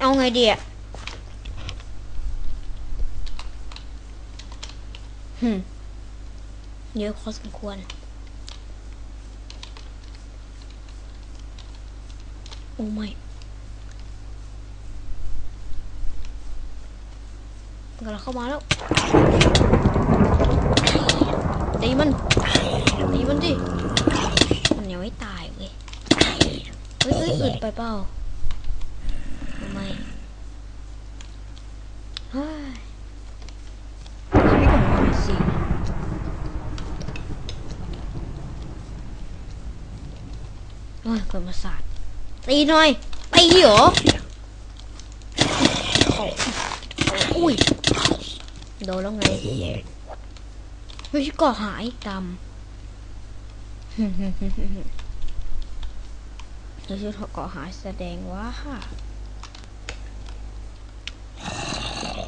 เอาไงดีอะหืมเยอะพอสมควร โอ้ไม่กำลังเข้ามาแล้วตีมันตีมันดิมันยังไม่ตายเว้ยเฮ้ยเฮ้ยอึดไปเปล่าทำไมเฮ้ย ชีวิตของมันสิโอ้ยกดมาศาสตร์ตีหน่อยตีเหรออุ้ยโดนแล้วไงเฮ้ยก่อหายกรรมเราชื่อก่อหายแสดงว่าอืม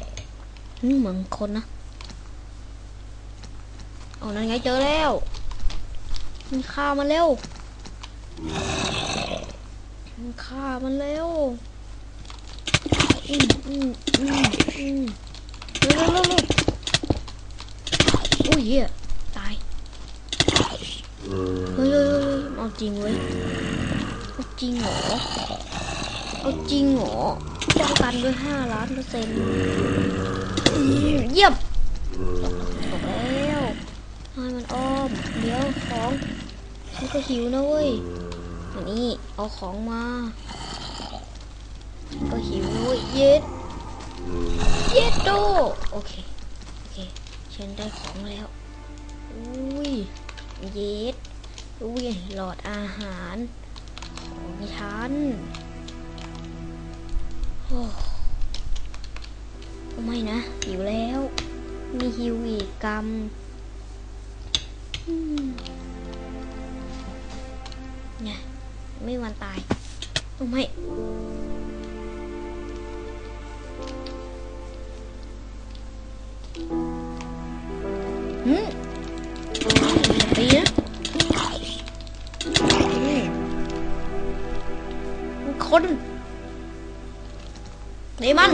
เหมือนคนนะเอานั่นไงเจอแล้วมันฆ่ามันเร็วมันฆ่ามันเร็วอืมอืมอืมอืมเร็วเร็วเร็วเร็วอุ้ยเหี้ยตายเฮ้ยเฮ้ยเอาจริงเว้ยเอาจริงเหรอเอาจริงเหรอ ป้องกันด้วยห้าล้านเปอร์เซ็นต์เยี่ยมจบแล้วให้มันอ้อม เดี๋ยวของฉันก็หิวนะเว้ยอันนี้เอาของมา ก็หิวเว้ยเย็ดเย็ดโดโอเค โอเค ฉันได้ของแล้ว อุ้ย เย็ดอุ้ย หลอดอาหารของฉัน โอ้ไม่นะ หิวแล้ว มีหิวอีกกรรมเนี่ยไม่วันตาย โอ้ไม่หืมตีนะคน มัน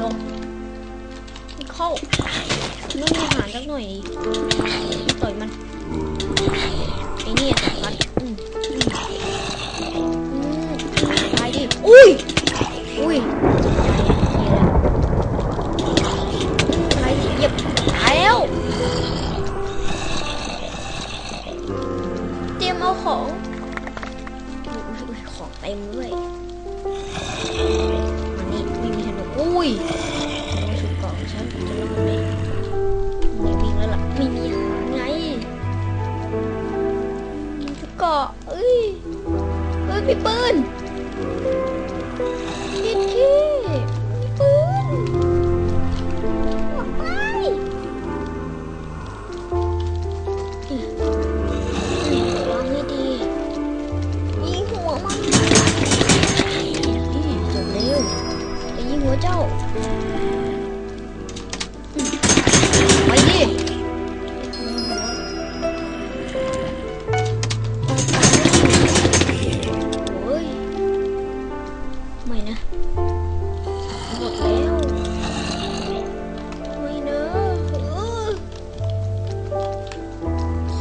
ลงเข้าไม่มีอาหารสักหน่อยต่อยมันไอ้นี่ต่อยมันอืมอืมอืมตายดิอุ้ยอุ้ย ปืน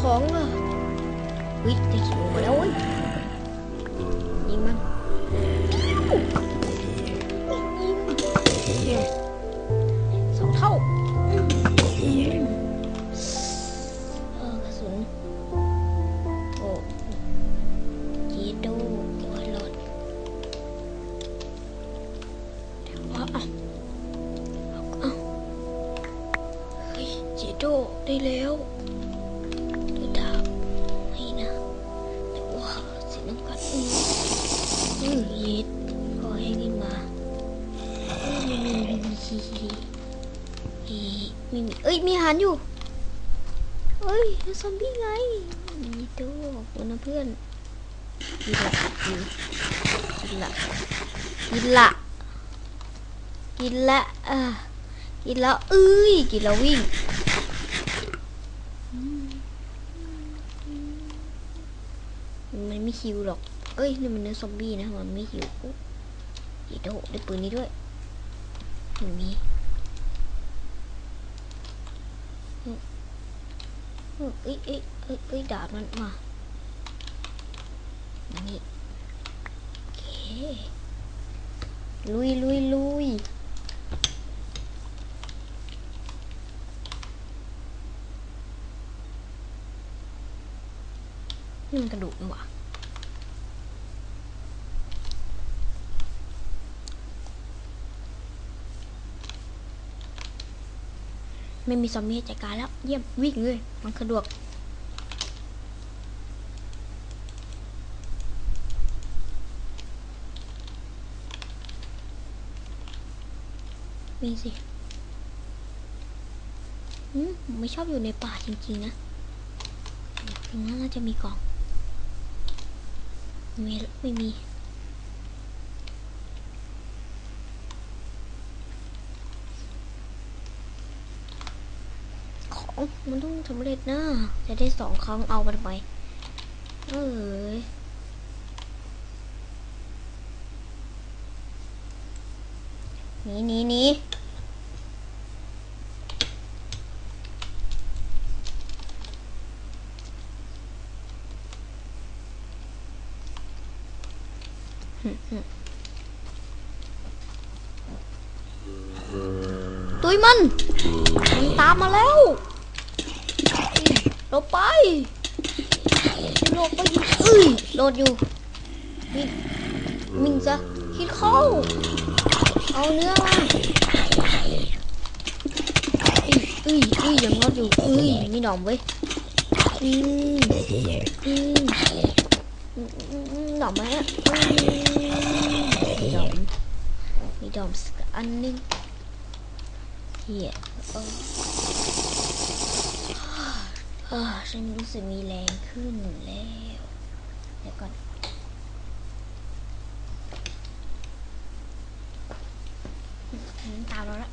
ของอะวิจะ ฮีมีมีเอ้ยมีหารอยู่เอ้ยซอมบี้ไงมีตัวคุณนะเพื่อนกินละกินละกินละกินละอ่ากินแล้วเอ้ยกินแล้ววิ่งมันไม่หิวหรอก เอ้ยนี่มันเนื้อซอมบี้นะมันไม่หิวเดี๋ยวได้ปืนนี้ด้วยมอืม เอ้ยเอ้ยเอ้ยเอ้ยดาบมันมานี่โอเคลุยลุยลุยนี่มันกระดูกนี่หว่า ไม่มีซอมบี้จัดการแล้ว เยี่ยมวิ่งเลยมันสะดวกมีสิอืมผมไม่ชอบอยู่ในป่าจริงๆนะตรงนั้นน่าจะมีกล่องไม่ไม่มี ของมันต้องสำเร็จนะ จะได้สองครั้งเอาไปทำไมเอ้ยหนีหนีหนีหึหึตุยมันมันตามมาแล้ว เราไปโลดไปยิงเอ้ยโลดอยู่วิ่งวิ่งซะคิดเข้า เอาเนื้อมาเอ้ยเอ้ยเอ้ยยังรอดอยู่เอ้ยมีดอมเว้ยอืมอืมอืมอืมดอมไหมอะมีดอมมีดอมสักอันนึงเฮียเออ เออฉันรู้สึกมีแรงขึ้นแล้ว เดี๋ยวก่อน ตามเราละ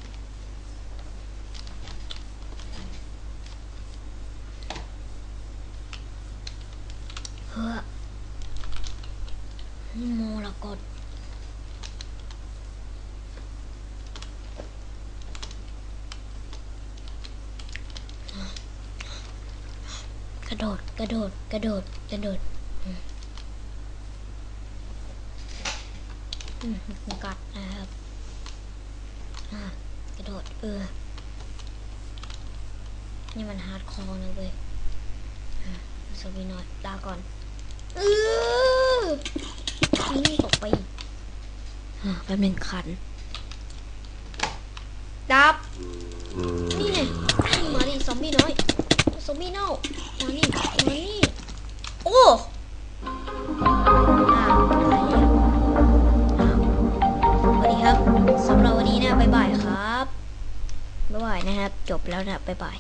เฮ้อโมละกด ระโดด กระโดด กระโดด กระโดดอืมกัดนะครับอ่ากระโดด เออ นี่มันฮาร์ดคอร์นะเว้ยอะสวีหน่อยลาก่อน เออนี่ตกไปอีกอะแป๊บหนึ่งขัน ดับ นี่ไงมาดิซอมบี้น้อย ซอมบี้เน่า แล้วนะบ๊ายบาย